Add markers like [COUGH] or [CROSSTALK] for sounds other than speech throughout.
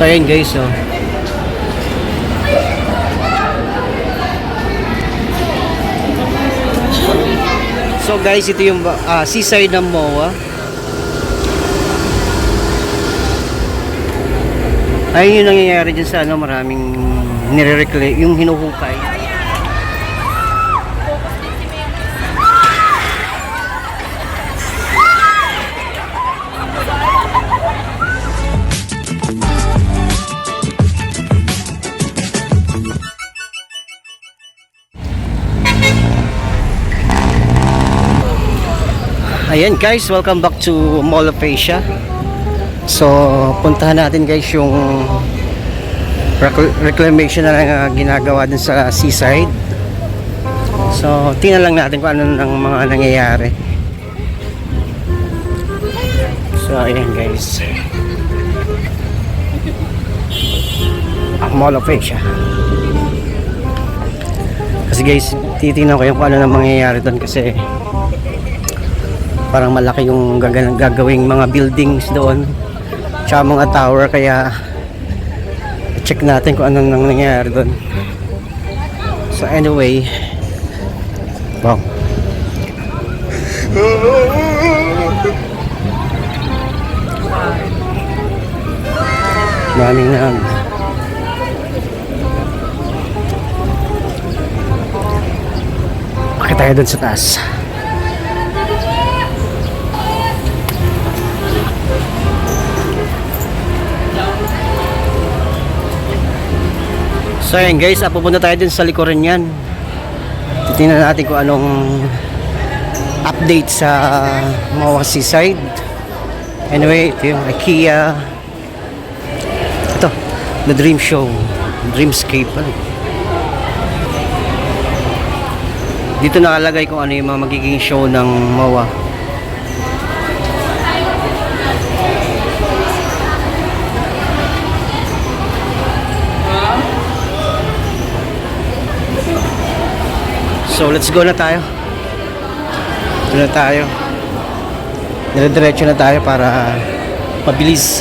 So ayan guys, oh. So guys, ito yung ah, seaside ng MOA. Ayun yung nangyayari dyan sa ano, maraming nire-reclaim, yung hinuhukay. Ayan guys, welcome back to Mall of Asia. So, puntahan natin guys yung rec- reclamation na uh, ginagawa dun sa seaside. So, tingnan lang natin kung ano nang mga nangyayari. So, ayan guys. Mall of Asia. Kasi guys, titingnan ko yung kung ano nang mangyayari doon kasi parang malaki yung gaga- gagawing mga buildings doon. Tsaka mga tower kaya check natin kung anong nang nangyayari doon. So anyway. Wow. Maraming na Bakit tayo doon sa taas? So ayan guys, ah, pupunta tayo dun sa likuran yan. Titingnan natin kung anong update sa Mawa Seaside. Anyway, ito yung IKEA. Ito, The Dream Show. Dreamscape. Ano? Dito nakalagay kung ano yung mga magiging show ng Mawa. So let's go na tayo. Ito na tayo. Dire-diretso na tayo para mabilis.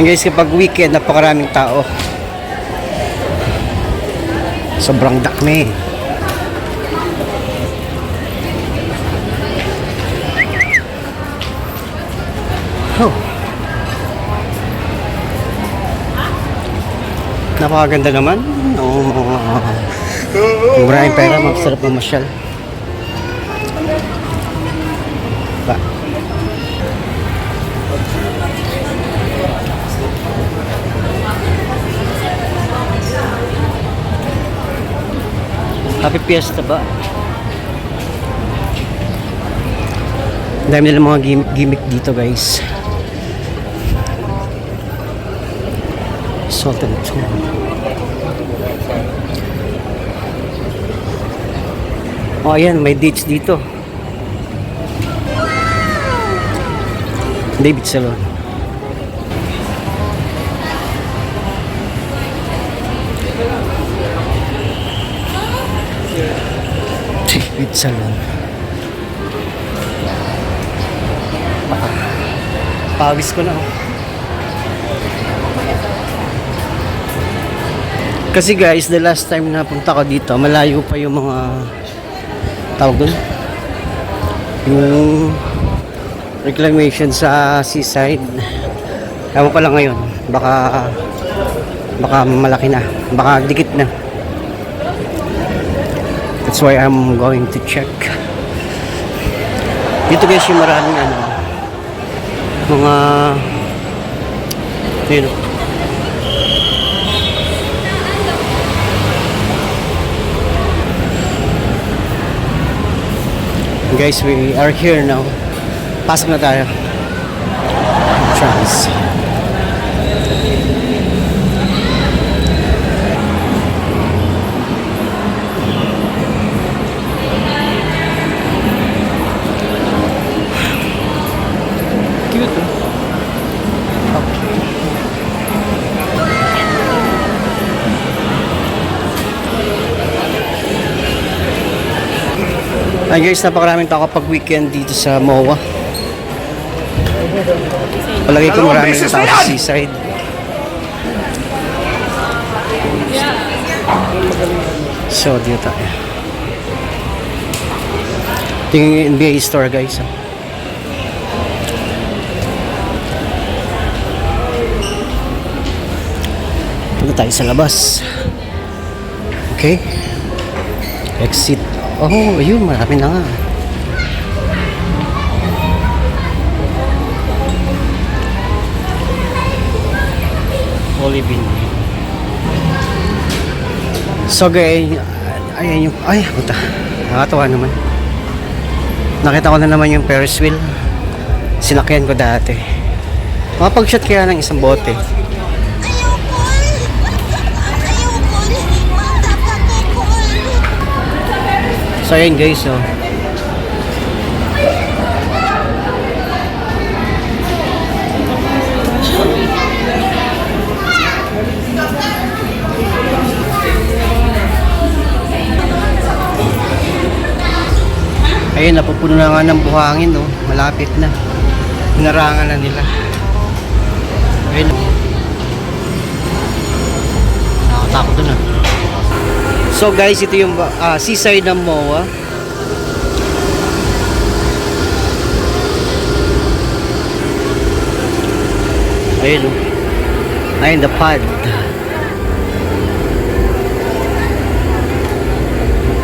Ayun guys, kapag weekend, napakaraming tao. Sobrang dakme. Oh. Napakaganda naman. Oh, maraming pera, masarap mamasyal. Ba? Happy Fiesta ba? Dami nilang mga gimmick, gimmick dito guys. Salt and tune. Oh, ayan, may dates dito. David Salon. David Salon. Pawis ko na. oh. Kasi guys, the last time na punta ko dito, malayo pa yung mga tawag doon. Yung reclamation sa seaside. Ewan ko lang ngayon. Baka baka malaki na. Baka dikit na. That's why I'm going to check. Dito guys yung maraming ano mga yun. Guys, we are here now. Pasok na tayo. Trans. Ay guys, napakaraming tao kapag weekend dito sa MOA. Palagi ko maraming tao sa seaside. So, dito tayo. Ito yung NBA store guys. ah. Punta tayo sa labas. Okay. Exit. Oh, ayun, marami na nga. Holy Bean. So guys, ayan yung, ay, puta. Nakatawa naman. Nakita ko na naman yung Ferris wheel. Sinakyan ko dati. Makapag-shot kaya ng isang bote. So ayan guys, oh. Ayun, napupuno na nga ng buhangin, no? Malapit na. Hinarangan na nila. Ayun. Nakatakot ah. So guys, ito yung ah, seaside ng MOA. Ayun, oh. Ayun, the pad.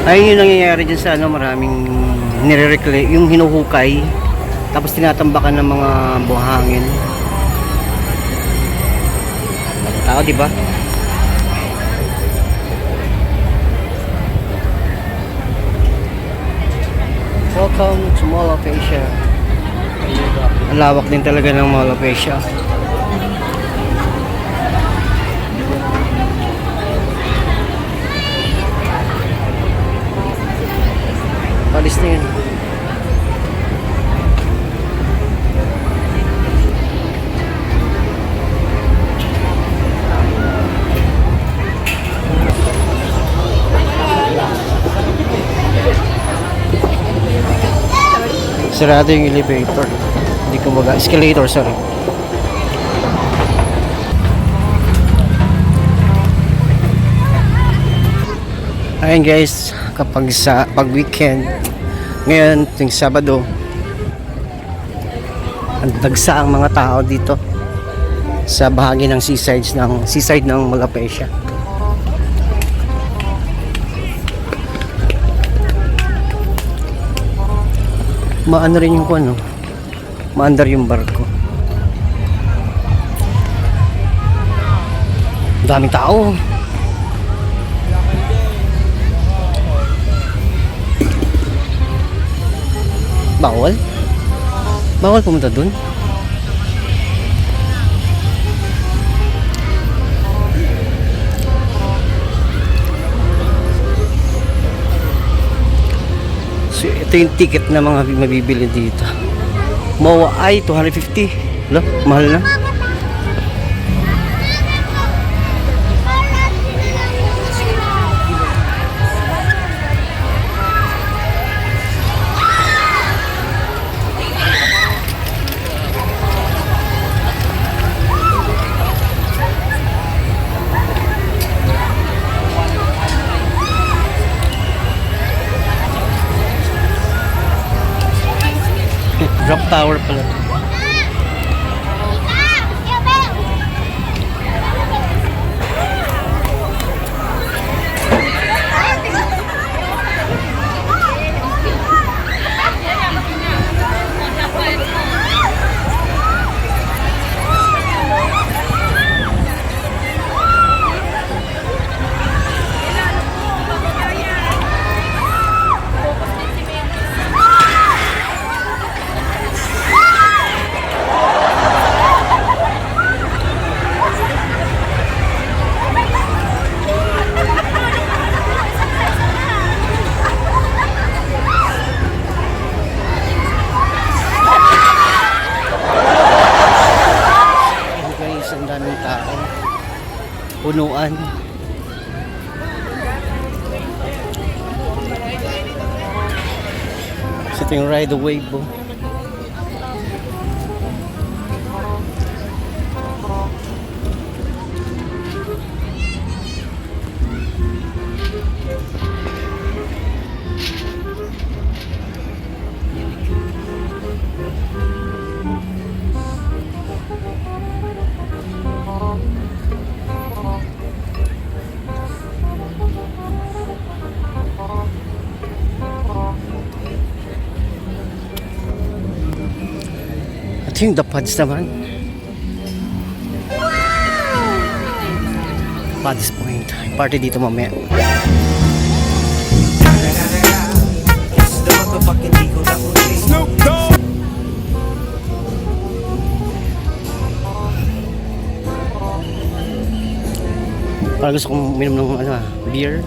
Ayun yung nangyayari dyan sa ano, maraming nire-reclaim, yung hinuhukay, tapos tinatambakan ng mga buhangin. Tao, di ba? Welcome to Mall of Asia. Ang lawak din talaga ng Mall of Asia. Palis na yun. Sarado yung elevator. Hindi ko maga... Escalator, sorry. Ayun guys, kapag sa pag weekend, ngayon, ting Sabado, ang dagsa ang mga tao dito sa bahagi ng seasides ng seaside ng Malapecia. Maano rin yung ano, maandar yung barko. Daming tao. Bawal? Bawal pumunta dun? Ito yung ticket na mga mabibili dito. MOA ay 250. Lo, mahal na. Drop tower pala. Punuan. Ito yung ride the wave Ito yung The Pods naman. Pods Point. Party dito mamaya. Parang gusto kong uminom ng ano, beer.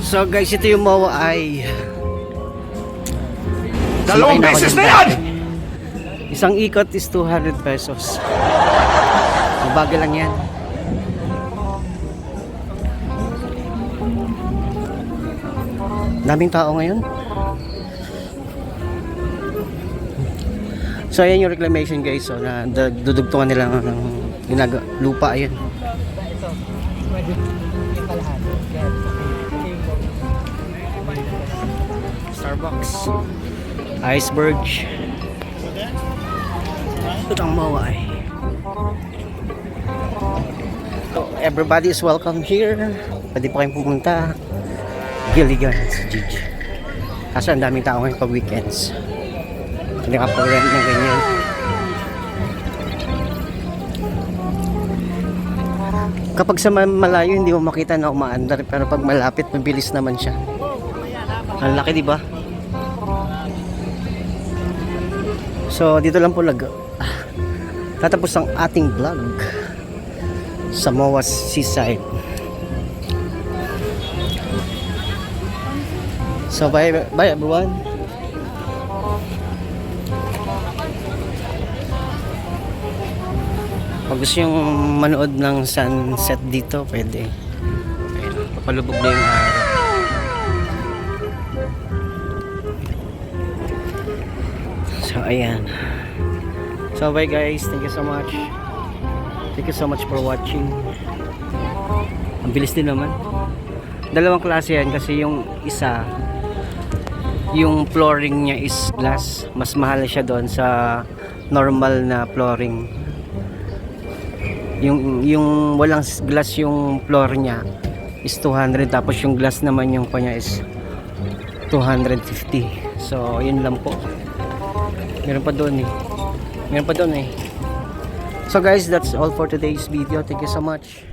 So guys, ito yung MOA ay Dalawang Sumakay ako beses dun na yan! [LAUGHS] Isang ikot is 200 pesos. Mabagal lang yan. Daming tao ngayon. So ayan yung reclamation guys so, na da- dudugtungan nila ng ginag- lupa ayan. Starbucks. Iceberg. Ito ang maway. So, everybody is welcome here. Pwede po kayong pumunta. Gilligan sa Gigi. Kaso ang daming tao ngayon pag weekends. Hindi ka pa rent ng ganyan. Kapag sa ma- malayo hindi mo makita na umaandar pero pag malapit mabilis naman siya. Ang laki di ba? So dito lang po lag tatapos ang ating vlog sa Moas Seaside. So bye bye everyone. Pag gusto yung manood ng sunset dito, pwede. Papalubog na yung araw. So, ayan. So, bye guys. Thank you so much. Thank you so much for watching. Ang bilis din naman. Dalawang klase yan kasi yung isa, yung flooring niya is glass. Mas mahal siya doon sa normal na flooring. Yung, yung walang glass yung floor niya is 200 tapos yung glass naman yung kanya is 250 so yun lang po meron pa doon eh. Meron pa doon eh. So guys that's all for today's video. Thank you so much